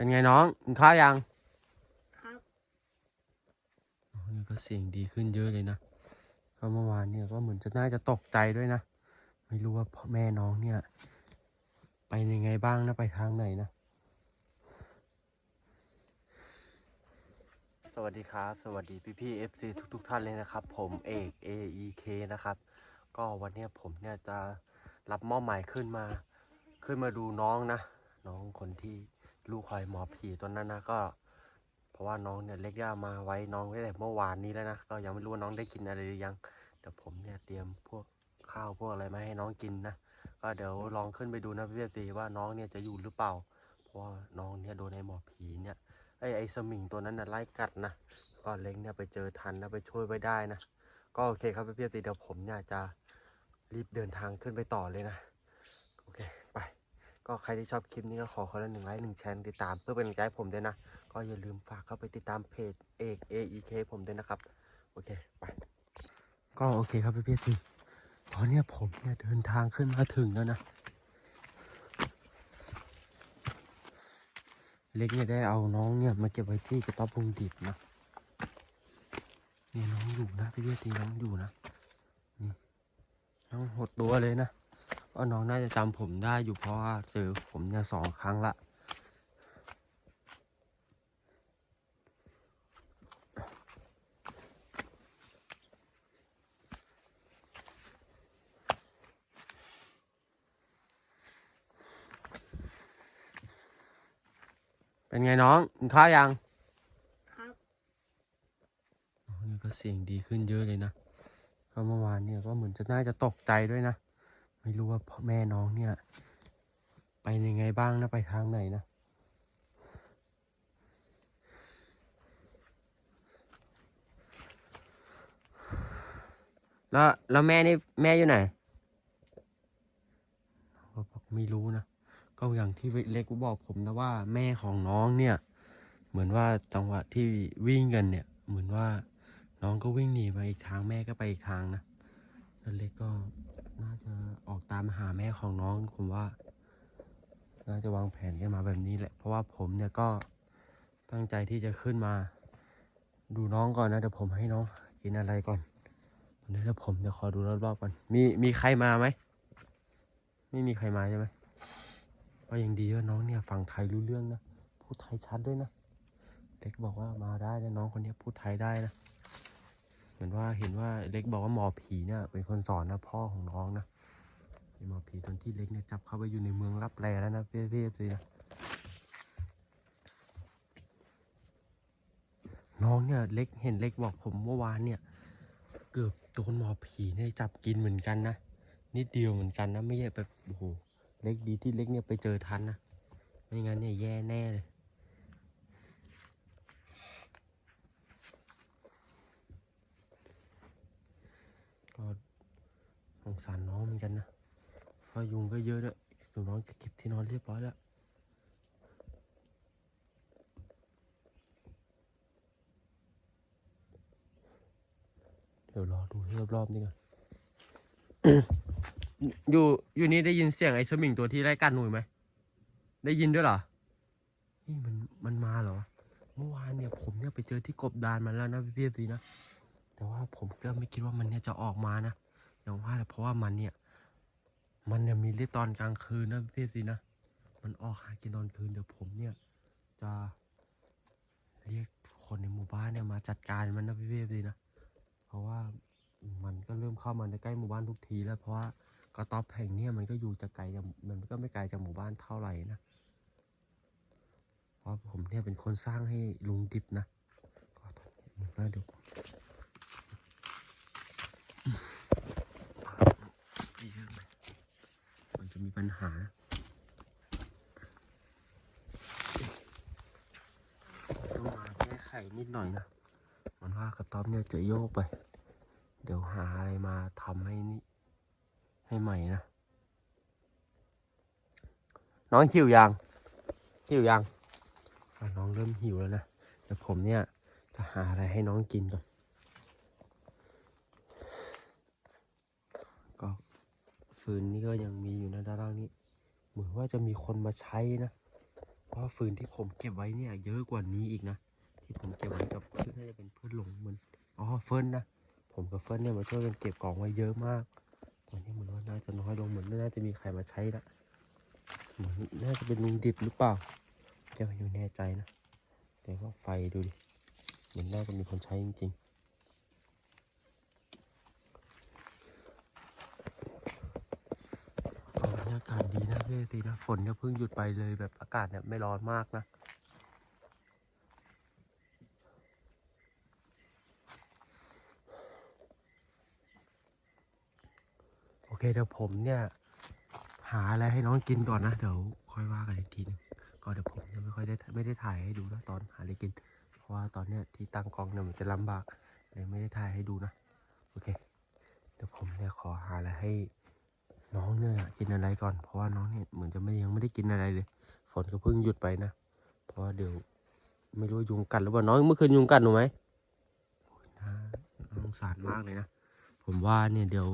เป็นไงน้องกินข้าวยัง ครับน้องเนี่ยก็เสียงดีขึ้นเยอะเลยนะก็เมื่อวานเนี่ยก็เหมือนจะน่าจะตกใจด้วยนะ ไม่รู้ว่าพ่อแม่น้องเนี่ย ไปยังไงบ้างนะไปทางไหนนะ สวัสดีครับ สวัสดีพี่พี่เอฟซีทุกๆท่านเลยนะครับ ผมเอก AEK นะครับ ก็วันเนี้ยผมเนี่ยจะรับมอบหมายขึ้นมา ขึ้นมาดูน้องนะ น้องคนที่ ลูกคอยหมอผีตอนนั้นนะก็ เพราะว่าน้องเนี่ยเล็กย่ามาไว้น้องไว้แต่เมื่อวานนี้แล้วนะก็ยังไม่รู้ว่าน้องได้กินอะไรหรือยังเดี๋ยวผมเนี่ยเตรียมพวกข้าวพวกอะไรมาให้น้องกินนะก็เดี๋ยวลองขึ้นไปดูนะพี่เตีว่าน้องเนี่ยจะอยู่หรือเปล่า เพราะว่าน้องเนี่ยโดนไอ้หมอผีเนี่ยไอ้ไอ้สมิงตัวนั้นน่ะไล่กัดนะก็เล็กเนี่ยไปเจอทันนะไปช่วยไว้ได้นะก็โอเคครับพี่เตีเดี๋ยวผมเนี่ยจะรีบเดินทางขึ้นไปต่อเลยนะ ก็ใครที่ชอบคลิปนี้ก็ขอคนละหนึ่งไลค์หนึ่งแชร์ติดตามเพื่อเป็นกำลังใจผมด้วยนะ ก็อย่าลืมฝากเข้าไปติดตามเพจเอก AEK ผมด้วยนะครับ โอเค ไป ก็โอเคครับพี่พี่ทีตอนนี้ผมเนี่ยเดินทางขึ้นมาถึงแล้วนะ เล็กเนี่ยได้เอาน้องเนี่ยมาเก็บไว้ที่กระต๊อบวงดิบนะนี่น้องอยู่นะพี่พี่ทีน้องอยู่นะนี่น้องหดตัวเลยนะ ก็น้องน่าจะจำผมได้อยู่เพราะว่าเจอผมเนี่ยสองครั้งละเป็นไงน้องกินข้าวยัง ครับน้องนี่ก็เสียงดีขึ้นเยอะเลยนะ ก็เมื่อวานเนี่ยก็เหมือนจะน่าจะตกใจด้วยนะ ไม่รู้ว่าพ่อแม่น้องเนี่ย ไปยังไงบ้างนะ ไปทางไหนนะแล้วแล้วแม่นี่แม่อยู่ไหนก็บอกไม่รู้นะ ก็อย่างที่เล็กบอกผมนะว่าแม่ของน้องเนี่ย เหมือนว่าจังหวะที่วิ่งกันเนี่ย เหมือนว่าน้องก็วิ่งหนีไปอีกทางแม่ก็ไปอีกทางนะแล้วเล็กก็ น่าจะออกตามหาแม่ของน้องผมว่า น่าจะวางแผนกันมาแบบนี้แหละ เพราะว่าผมเนี่ยก็ตั้งใจที่จะขึ้นมา ดูน้องก่อนนะเดี๋ยวผมให้น้องกินอะไรก่อนตอนนี้แล้วผมจะขอดูรอบๆก่อนมีมีใครมาไหมไม่มีใครมาใช่ไหมก็ยังดีว่าน้องเนี่ยฟังไทยรู้เรื่องนะพูดไทยชัดด้วยนะเล็กบอกว่ามาได้นะน้องคนนี้พูดไทยได้นะ เหมือนว่าเห็นว่าเล็กบอกว่าหมอผีเนี่ยเป็นคนสอนนะพ่อของน้องนะไอหมอผีตอนที่เล็กเนี่ยจับเข้าไปอยู่ในเมืองรับแลแล้วนะเพี่พี่พี่นะน้องเนี่ยเล็กเห็นเล็กบอกผมเมื่อวานเนี่ย เกือบโดนหมอผีเนี่ยจับกินเหมือนกันนะนิดเดียวเหมือนกันนะไม่ใช่แบบโอ้โหเล็กดีที่เล็กเนี่ยไปเจอทันนะไม่งั้นเนี่ยแย่แน่เลย ก็สงสารน้องเหมือนกันนะเพายุงก็เยอะด้วยหนูน้องจะเก็บที่นอนเรียบร้อยแล้วเดี๋ยวรอดูรอบๆนี่ก่อนอยู่อยู่นี่ได้ยินเสียงไอ้สมิงตัวที่ไล่กัดหนูไหม ได้ยินด้วยเหรอ นี่มันมันมาเหรอ เมื่อวานเนี่ยผมเนี่ยไปเจอที่กบดานมันแล้วนะพี่พี่สีนะ แต่ว่าผมก็ไม่คิดว่ามันเนี่ยจะออกมานะอย่างว่าแหละเพราะว่ามันเนี่ย มันเนี่ยมีฤทธิ์ตอนกลางคืนนะพี่สินะมันออกหากินตอนคืนเดี๋ยวผมเนี่ย จะเรียกคนในหมู่บ้านเนี่ยมาจัดการมันนะพี่พี่สินะ เพราะว่ามันก็เริ่มเข้ามาในใกล้หมู่บ้านทุกทีแล้วเพราะว่ากระต๊อบแห่งเนี้มันก็อยู่จะไกลจากมันก็ไม่ไกลจากหมู่บ้านเท่าไหร่นะ เพราะผมเนี่ยเป็นคนสร้างให้ลุงดิบนะก็ตอนนี้มันก็เดี๋ยว ไม่เยอะไหมะมีปัญหา ต้องมาแก้ไขนิดหน่อยนะ มันว่ากระต๊อบเนี่ยจะโยกไป เดี๋ยวหาอะไรมาทำให้นี่ ให้ใหม่นะ น้องหิวยัง หิวยัง น้องเริ่มหิวแล้วนะ เดี๋ยวผมเนี่ยจะหาอะไรให้น้องกินก่อน ก็ ฟืนนี่ก็ยังมีอยู่นะด้านล่างนี้ เหมือนว่าจะมีคนมาใช้นะ เพราะฟืนที่ผมเก็บไว้เนี่ย เยอะกว่านี้อีกนะ ที่ผมเก็บไว้กับเพื่อนน่าจะเป็นเพื่อนหลงเหมือนอ๋อเฟิร์นนะ ผมกับเฟิร์นเนี่ยมาช่วยกันเก็บกล่องไว้เยอะมากตอนนี้เหมือนว่าน่าจะน้อยลงเหมือนน่าจะมีใครมาใช้ละเหมือนน่าจะเป็นลุงดิบหรือเปล่าจะไม่แน่ใจนะ แต่ว่าไฟดูดิ เหมือนน่าจะมีคนใช้จริงๆก็บรรยากาศ ดีนะพี่ตีนะ ฝนเนี่ยเพิ่งหยุดไปเลยแบบอากาศเนี่ยไม่ร้อนมากนะโอเคเดี๋ยวผมเนี่ย หาอะไรให้น้องกินก่อนนะ เดี๋ยวค่อยว่ากันอีกทีหนึงก็เดี๋ยวผมยังไม่ค่อยได้ไม่ได้ถ่ายให้ดูนะตอนหาอะไรกิน เพราะว่าตอนเนี้ยที่ตั้งกล้องเนี่ยมันจะลำบากเลยไม่ได้ถ่ายให้ดูนะ โอเค เดี๋ยวผมเนี่ยขอหาอะไรให้ น้องเนี่ยกินอะไรก่อน เพราะว่าน้องเนี่ยเหมือนจะไม่ยังไม่ได้กินอะไรเลย ฝนก็เพิ่งหยุดไปนะ เพราะว่าเดี๋ยวไม่รู้ยุงกัดหรือเปล่า น้องเมื่อคืนยุงกัดหนูไหมน่าสงสารมากเลยนะ ผมว่าเนี่ยเดี๋ยว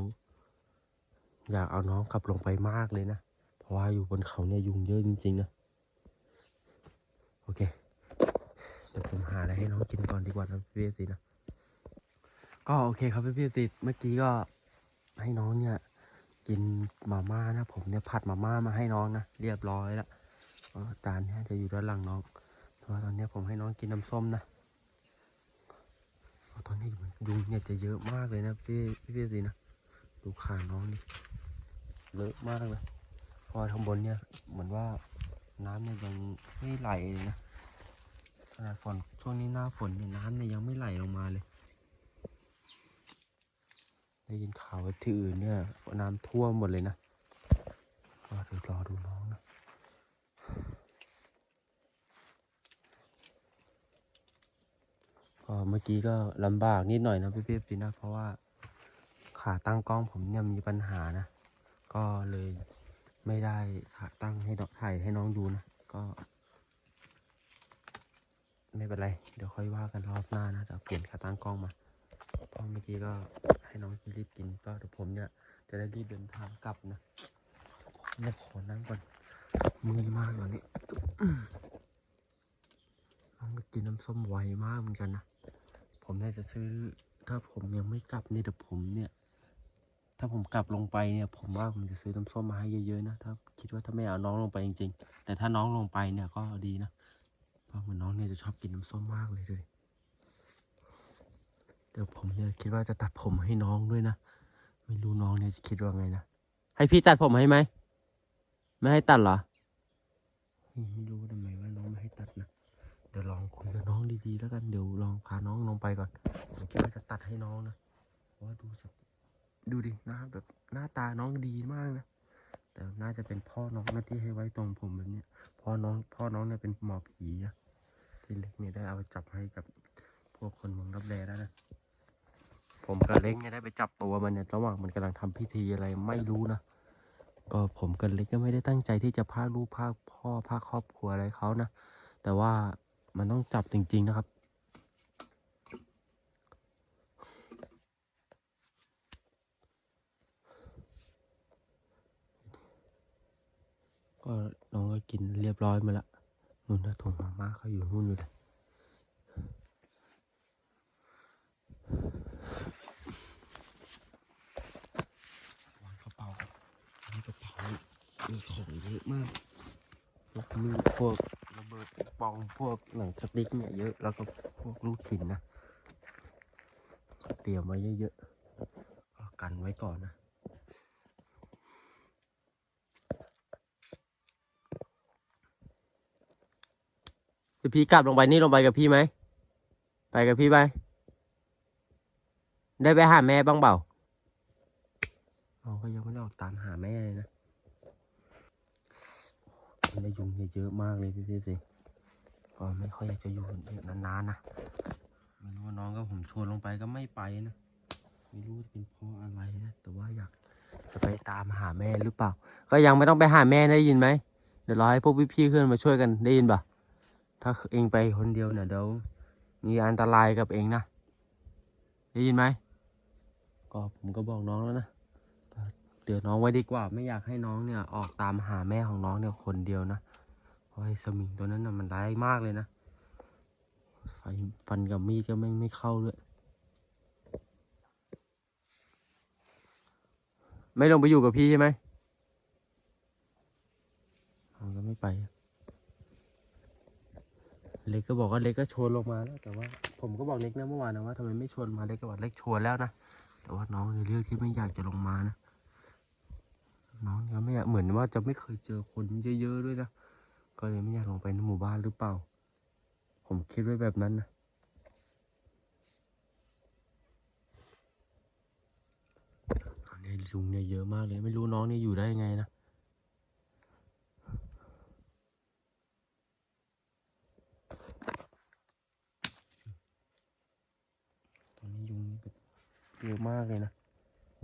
อยากเอาน้องกลับลงไปมากเลยนะ เพราะว่าอยู่บนเขาเนี่ยยุงเยอะจริงๆนะ โอเค เดี๋ยวผมหาอะไรให้น้องกินก่อนดีกว่านะพี่เอซีนะ ก็โอเคครับพี่เอซีเมื่อกี้ก็ให้น้องเนี่ย กินมาม่านะผมเนี่ยผัดมาม่ามาให้น้องนะเรียบร้อยแล้วจานเนี่ยจะอยู่ด้านหลังน้องเพราะว่าตอนนี้ผมให้น้องกินน้ำส้มนะตอนนี้ยุงเนี่ยจะเยอะมากเลยนะพี่พี่เอซีนะดูขาน้องนี่เลอะมากเลยพราะว่าข้างบนเนี่ยเหมือนว่าน้ำเนี่ยยังไม่ไหลเลยนะขนาดฝนช่วงนี้หน้าฝนเนี่ยน้ำเนี่ยยังไม่ไหลลงมาเลย ได้ยินข่าวว่าที่อื่นเนี่ยน้ำท่วมหมดเลยนะก็เดี๋ยวรอดูน้องนะก็เมื่อกี้ก็ลำบากนิดหน่อยนะพี่เป๊พี่นะเพราะว่าขาตั้งกล้องผมเนี่ยมีปัญหานะ ก็เลยไม่ได้ขาตั้งให้ดอกถ่ายให้น้องดูนะ ก็ ไม่เป็นไร เดี๋ยวค่อยว่ากันรอบหน้านะเดี๋ยวเปลี่ยนขาตั้งกล้องมา เพราะเมื่อกี้ก็ให้น้องรีบกินก็เดี๋ยวผมเนี่ยจะได้รีบเดินทางกลับนะผมเนี่ยขอนั่งก่อนมืดมากตอนนี้น้องก็กินน้ำส้มไวมากเหมือนกันนะผมน่าจะซื้อ ถ้าผมยังไม่กลับเนี่ยเดี๋ยวผมเนี่ย ถ้าผมกลับลงไปเนี่ย ผมว่าผมจะซื้อน้ำส้มมาให้เยอะๆนะถ้าคิดว่าถ้าไม่เอาน้องลงไปจริง ๆ แต่ถ้าน้องลงไปเนี่ยก็ดีนะเพราะเหมือนน้องเนี่ยจะชอบกินน้ำส้มมากเลยเลย เดี๋ยวผมเนี่ยคิดว่าจะตัดผมให้น้องด้วยนะ ไม่รู้น้องเนี่ยจะคิดว่าไงนะ ให้พี่ตัดผมให้ไหม ไม่ให้ตัดเหรอไม่ไม่รู้ทำไมว่าน้องไม่ให้ตัดนะ เดี๋ยวลองคุยกับน้องดีๆแล้วกัน เดี๋ยวลองพาน้องลงไปก่อน ผมคิดว่าจะตัดให้น้องนะ เพราะว่าดูจากดูดิหน้าแบบหน้าตาน้องดีมากนะ แต่น่าจะเป็นพ่อน้องนะที่ให้ไว้ตรงผมแบบเนี้ยพ่อน้อง พ่อน้องเนี่ยเป็นหมอผีนะที่เล็กเนี่ยได้เอาไปจับให้กับพวกคนเมืองรับแลแล้วนะ ผมกับเล็กเนี่ยได้ไปจับตัวมันเนี่ยระหว่างมันกำลังทำพิธีอะไรไม่รู้นะก็ผมกับเล็กก็ไม่ได้ตั้งใจที่จะพาลูกพาพ่อพาครอบครัวอะไรเขานะแต่ว่ามันต้องจับจริง ๆนะครับก็น้องก็กินเรียบร้อยมาละนู่นนะถุงมาม่าเขาอยู่นู่นอยู่เลยวางกระเป๋าครับอันนี้กระเป๋ามีของเยอะมากพวกมีดพวกระเบิดปิงปอง พวกหนังสติ๊กเนี่ยเยอะ แล้วก็พวกลูกชิ้นนะ เตรียมไว้เยอะๆกันไว้ก่อนนะพี่กลับลงไปนี่ลงไปกับพี่ไหม ไปกับพี่ไป ได้ไปหาแม่บ้างเปล่าเราก็ยังไม่ได้ออกตามหาแม่เลยนะมันได้ยุงเยเยอะมากเลยพี่พี่สิ ก็ไม่ค่อยอยากจะอยู่นานๆนะไม่รู้ว่าน้องก็ผมชวนลงไปก็ไม่ไปนะไม่รู้จะเป็นเพราะอะไรนะแต่ว่าอยากจะไปตามหาแม่หรือเปล่า ก็ยังไม่ต้องไปหาแม่ได้ยินไหมเดี๋ยวรอให้พวกพี่ๆขึ้นมาช่วยกันได้ยินป่ะถ้าเองไปคนเดียวเนี่ยเดี๋ยวมีอันตรายกับเองนะได้ยินไหมก็ผมก็บอกน้องแล้วนะเดี๋ยวน้องไว้ดีกว่าไม่อยากให้น้องเนี่ยออกตามหาแม่ของน้องเนี่ยคนเดียวนะ ไอ้สมิงตัวนั้นน่ะมันร้ายมากเลยนะฟันฟันกับมีดก็ไม่ไม่เข้าด้วย ไม่ลงไปอยู่กับพี่ใช่ไหมมันก็ไม่ไป เล็กก็บอกว่าเล็กก็ชวนลงมาแล้วแต่ว่าผมก็บอกเล็กนะเมื่อวานนะว่าทำไมไม่ชวนมาเล็กก็บอกเล็กชวนแล้วนะแต่ว่าน้องในเรื่องที่ไม่อยากจะลงมานะน้องก็ไม่อยากเหมือนว่าจะไม่เคยเจอคนเยอะๆด้วยนะ ก็เลยไม่อยากลงไปในหมู่บ้านหรือเปล่า ผมคิดไว้แบบนั้นนะตอนนี้ยุงเนี่ยเยอะมากเลย ไม่รู้น้องเนี่ยอยู่ได้ยังไงนะตอนนี้ยุงนี่แบบเยอะมากเลยนะ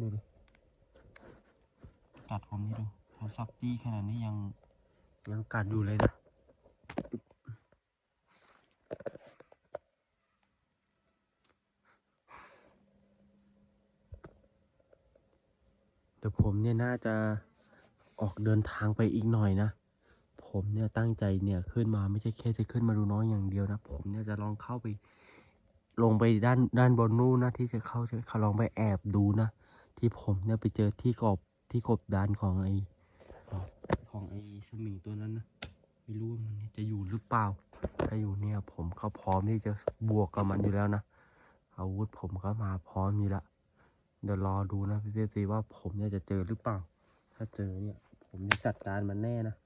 ดูดิกัดผมนี่ดูโทรศัพท์จี้ขนาดนี้ยัง ยังกัดอยู่เลยนะเดี๋ยวผมเนี่ยน่าจะออกเดินทางไปอีกหน่อยนะ ผมเนี่ยตั้งใจเนี่ยขึ้นมาไม่ใช่แค่จะขึ้นมาดูน้องอย่างเดียวนะ ผมเนี่ยจะลองเข้าไป ลงไปด้านด้านบนนู่นนะที่จะเข้าจะเขาลองไปแอบดูนะ ที่ผมเนี่ยไปเจอที่กบที่กบดานของไอ ของไอ้สมิงตัวนั้นนะไม่รู้ว่ามันจะอยู่หรือเปล่า ถ้าอยู่เนี่ยผมก็พร้อมที่จะบวกกับมันอยู่แล้วนะอาวุธผมก็มาพร้อมอยู่แล้วเดี๋ยวรอดูนะพี่เจว่าผมเนี่ยจะเจอหรือเปล่า ถ้าเจอเนี่ย ผมจะจัดการมันแน่นะ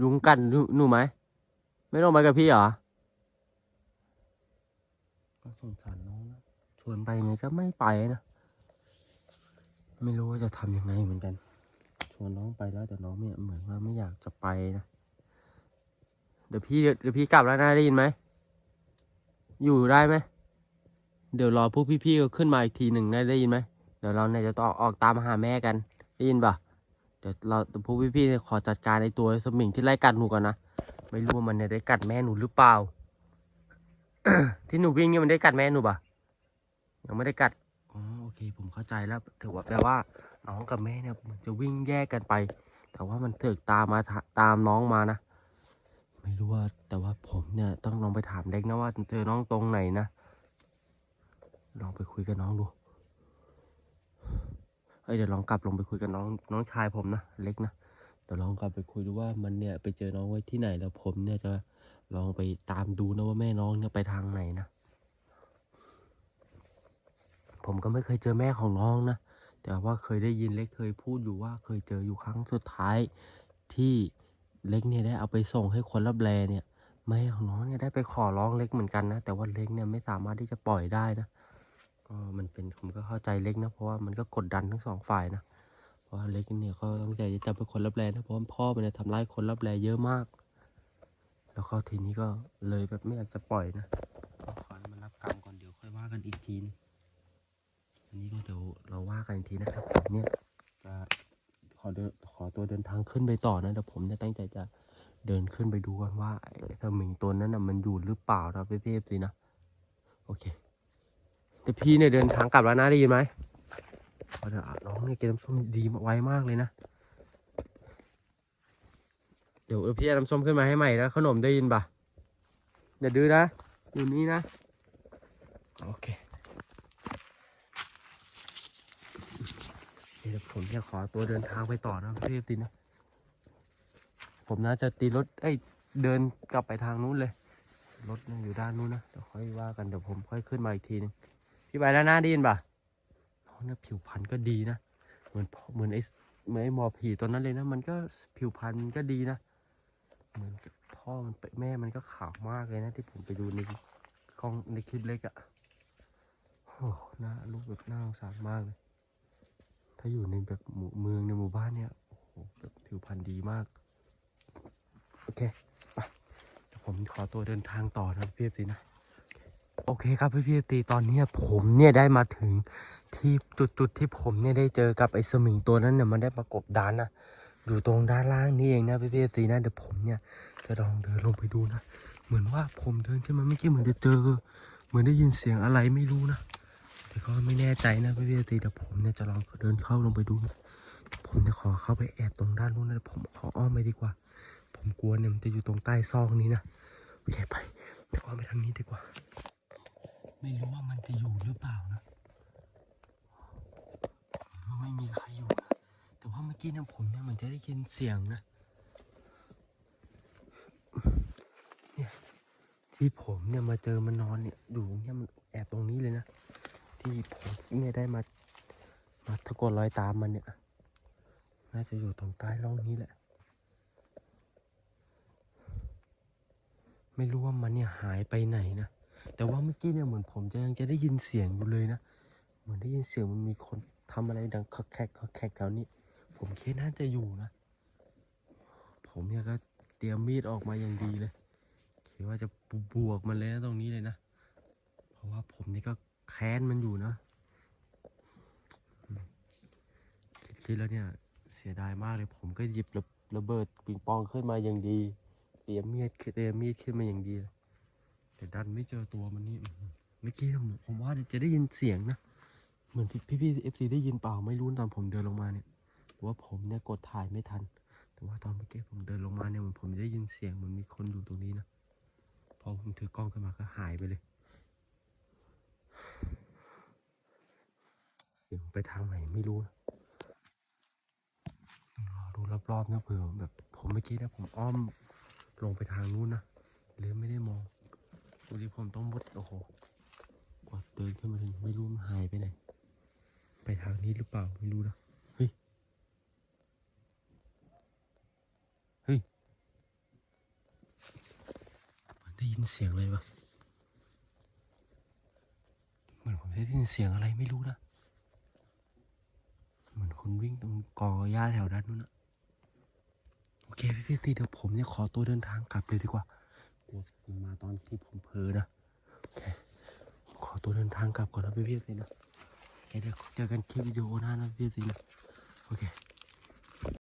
ยุงกัดหนูหนูไหม ไม่ลงไปกับพี่เหรอ ก็สงสารน้องนะชวนไปยังไงก็ไม่ไปนะ ไม่รู้ว่าจะทำยังไงเหมือนกัน ชวนน้องไปแล้วแต่น้องเนี่ยเหมือนว่าไม่อยากจะไปนะ เดี๋ยวพี่เดี๋ยวพี่กลับแล้วนะได้ยินไหม อยู่ได้ไหม เดี๋ยวรอพวกพี่ๆก็ขึ้นมาอีกทีหนึ่งได้ได้ยินไหม เดี๋ยวเราเนี่ยจะต้องออกตามหาแม่กัน ได้ยินปะเดี๋ยวเราพวกพี่ๆเนี่ยขอจัดการไอตัวสมิงที่ไล่กัดหนูก่อนนะ ไม่รู้ว่ามันเนี่ยได้กัดแม่หนูหรือเปล่า ที่หนูวิ่งเนี่ยมันได้กัดแม่หนูปะยังไม่ได้กัดอ๋อโอเค ผมเข้าใจแล้วถือว่าแปลว่าน้องกับแม่เนี่ยมันจะวิ่งแยกกันไป แต่ว่ามันเถิกตามมาตามน้องมานะไม่รู้ว่าแต่ว่าผมเนี่ยต้องลองไปถามเล็กนะว่าเจอน้องตรงไหนนะลองไปคุยกับน้องดูเอ้ยเดี๋ยวลองกลับลงไปคุยกับน้องน้องชายผมนะเล็กนะเดี๋ยวลองกลับไปคุยดูว่ามันเนี่ยไปเจอน้องไว้ที่ไหนแล้วผมเนี่ยจะ ลองไปตามดูนะว่าแม่น้องเนี่ยไปทางไหนนะ ผมก็ไม่เคยเจอแม่ของน้องนะ แต่ว่าเคยได้ยินเล็กเคยพูดอยู่ว่าเคยเจออยู่ครั้งสุดท้ายที่เล็กเนี่ยได้เอาไปส่งให้คนรับแลเนี่ยแม่ของน้องเนี่ยได้ไปขอร้องเล็กเหมือนกันนะ แต่ว่าเล็กเนี่ยไม่สามารถที่จะปล่อยได้นะก็มันเป็นผมก็เข้าใจเล็กนะ เพราะว่ามันก็กดดันทั้งสองฝ่ายนะ เพราะว่าเล็กเนี่ยก็ตั้งใจจะจับเป็นคนรับแลนะเพราะพ่อมันเนี่ยทำร้ายคนรับแลเยอะมาก แล้วก็ทีนี้ก็เลยแบบไม่อยากจะปล่อยนะก็ขอให้มันรับกรรมก่อนเดี๋ยวค่อยว่ากันอีกทีนึงอันนี้ก็เดี๋ยวเราว่ากันอีกทีนะครับผมเนี่ยจะขอเดินขอตัวเดินทางขึ้นไปต่อนะเดี๋ยวผมเนี่ยตั้งใจจะเดินขึ้นไปดูกันว่าไอ้สมิงตัวนั้นนะมันอยู่หรือเปล่านะพี่เอฟซีนะโอเคแต่พี่เนี่ยเดินทางกลับแล้วนะได้ยินไหมเพราะเดี๋ยวน้องเนี่ยเกมน้ำส้มดีไวมากเลยนะ เดี๋ยวเออพี่เอาน้ำส้มขึ้นมาให้ใหม่แล้วขนมได้ยินปะอย่าดื้อนะอยู่นี่นะ โอเค เดี๋ยวผมจะขอตัวเดินทางไปต่อนะพี่ตีนะ ผมน่าจะตีรถเอ้ยเดินกลับไปทางนู้นเลย รถยังอยู่ด้านนู้นนะ เดี๋ยวค่อยว่ากัน เดี๋ยวผมค่อยขึ้นมาอีกทีนึง พี่ไปแล้วนะได้ยินปะน้องเนี่ยผิวพรรณก็ดีนะ เหมือนเหมือนไอ้เหมือนไอ้หมอผีตัวนั้นเลยนะ มันก็ผิวพรรณก็ดีนะ เหมือนกับพ่อมันไปแม่มันก็ขาวมากเลยนะที่ผมไปดูในกล้องในคลิปเล็กอะ่ะโอ้หน้าลูกแบบน่าสงสารมากเลย ถ้าอยู่ในแบบหมู่เมืองในหมู่บ้านเนี่ย โอ้โหแบบผิวพรรณดีมาก โอเคไปเดี๋ยวผมขอตัวเดินทางต่อนะพี่สินะ โอเคครับพี่พี่ตีตอนนี้ผมเนี่ยได้มาถึงที่จุดจุดๆที่ผมเนี่ยได้เจอกับไอ้สมิงตัวนั้นเนี่ยมันได้ประกบดานนะ อยู่ตรงด้านล่างนี่เองนะพี่พี่ตีนะเดี๋ยวผมเนี่ยจะลองเดินลงไปดูนะ เหมือนว่าผมเดินขึ้นมาเมื่อกี้เหมือนจะเจอ เหมือนได้ยินเสียงอะไรไม่รู้นะแต่ก็ไม่แน่ใจนะพี่พี่ตีแต่ผมเนี่ยจะลองเดินเข้าลงไปดูนะผมจะขอเข้าไปแอบตรงด้านนู้นนะผมขออ้อมไปดีกว่า ผมกลัวเนี่ยมันจะอยู่ตรงใต้ซอกนี้นะโอเคไปเดี๋ยวอ้อมไปทางนี้ดีกว่า ไม่รู้ว่ามันจะอยู่หรือเปล่านะไม่มีใครอยู่ ว่าเมื่อกี้เนี่ยผมเนี่ยเหมันจะได้ยินเสียงนะ เนี่ยที่ผมเนี่ยมาเจอมันนอนเนี่ยอยู่เนี่ยมันแอบตรงนี้เลยนะ ที่ผมเนี่ยได้มามาสะกดรอยตามมันเนี่ย น่าจะอยู่ตรงใต้ร่องนี้แหละ ไม่รู้ว่ามันเนี่ยหายไปไหนนะ แต่ว่าเมื่อกี้เนี่ยเหมือนผมจะยังจะได้ยินเสียงอยู่เลยนะ เหมือนได้ยินเสียงมันมีคนทำอะไรดังคอกแคกคอกแคกแถวนี้ ผมคิดน่าจะอยู่นะ ผมเนี่ยก็เตรียมมีดออกมาอย่างดีเลยคิดว่าจะบวกมันเลยนะตรงนี้เลยนะ เพราะว่าผมนี่ก็แค้นมันอยู่นะคิดแล้วเนี่ยเสียดายมากเลย ผมก็หยิบระระเบิดปิงปองขึ้นมาอย่างดี เตรียมมีดเตรียมมีดขึ้นมาอย่างดี แต่ดันไม่เจอตัวมันนี่เมื่อกี้มผมว่าจะได้ยินเสียงนะ เหมือนพี่พี่เอฟซีได้ยินเปล่าไม่รู้ตอนผมเดินลงมาเนี่ย ว่าผมเนี่ยกดถ่ายไม่ทัน แต่ว่าตอนเมื่อกี้ผมเดินลงมาเนี่ยเหมือนผมได้ยินเสียงเหมือนมีคนอยู่ตรงนี้นะ พอผมถือกล้องขึ้นมาก็หายไปเลย เสียงไปทางไหนไม่รู้นะรอดูรอบๆนะเผื่อแบบ ผมเมื่อกี้นะผมอ้อมลงไปทางนู้นนะเลยไม่ได้มองดูที่ผมต้องมุดโอ้โหกว่าเดินขึ้นมาถึงไม่รู้มันหายไปไหน ไปทางนี้หรือเปล่าไม่รู้นะเฮ้ยเฮ้ยเหมือ นได้ยินเสียงอะไรวะเหมือนผมได้ยินเสียงอะไรไม่รู้นะ เหมือนคนวิ่งตรงกอหญ้าแถวด้านนู้นนะโอเคพี่พี่ตีเดี๋ยวผมเนี่ยขอตัวเดินทางกลับเลยดีกว่ากลัวมันมาตอนที่ผมเพลอนะโอเคขอตัวเดินทางกลับก่อนนะพี่พี่ตีนะโอเคเดี๋ยวเจอกันคลิปวิดีโอหน้านะพี่ตีนะโอเค